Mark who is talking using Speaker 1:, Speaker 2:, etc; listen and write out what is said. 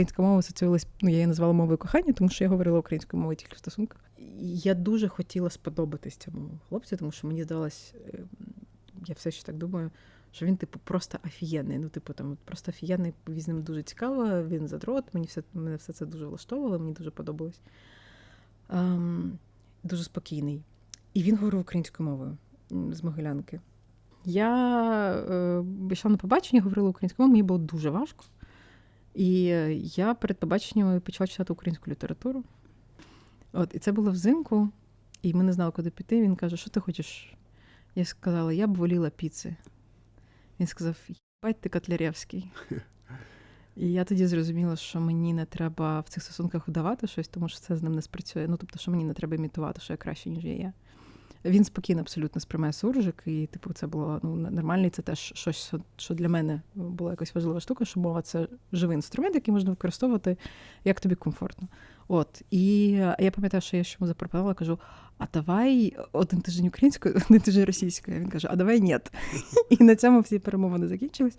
Speaker 1: українська мова асоціювалась, ну я її назвала мовою кохання, тому що я говорила українською мовою тільки в стосунках. Я дуже хотіла сподобатись цьому хлопцю, тому що мені здалось, е, я все ще так думаю, що він, типу, просто офігенний. Ну, типу, там просто офігенний, з ним дуже цікаво, він задрот, мені все, мене все це дуже влаштовувало, мені дуже подобалось. Ем, дуже спокійний. І він говорив українською мовою з Могилянки. Я е, йшла на побачення, говорила українською мовою, мені було дуже важко. І е, я перед побаченням почала читати українську літературу. От, і це було взимку, і ми не знали, куди піти. Він каже, що ти хочеш? Я сказала, я б воліла піци. Він сказав: Бать ти Котляревський. І я тоді зрозуміла, що мені не треба в цих стосунках вдавати щось, тому що це з ним не спрацює. Ну, тобто, що мені не треба імітувати, що я краще, ніж я. Він спокійно абсолютно сприймає суржик, і, типу, це було ну, нормально, і це теж щось, що- для мене була якась важлива штука, що мова це живий інструмент, який можна використовувати як тобі комфортно. От. І я пам'ятаю, що я йому запропонувала, кажу: а давай один тиждень українською, один тиждень російською. Він каже, а давай ні. І на цьому всі перемовини закінчились.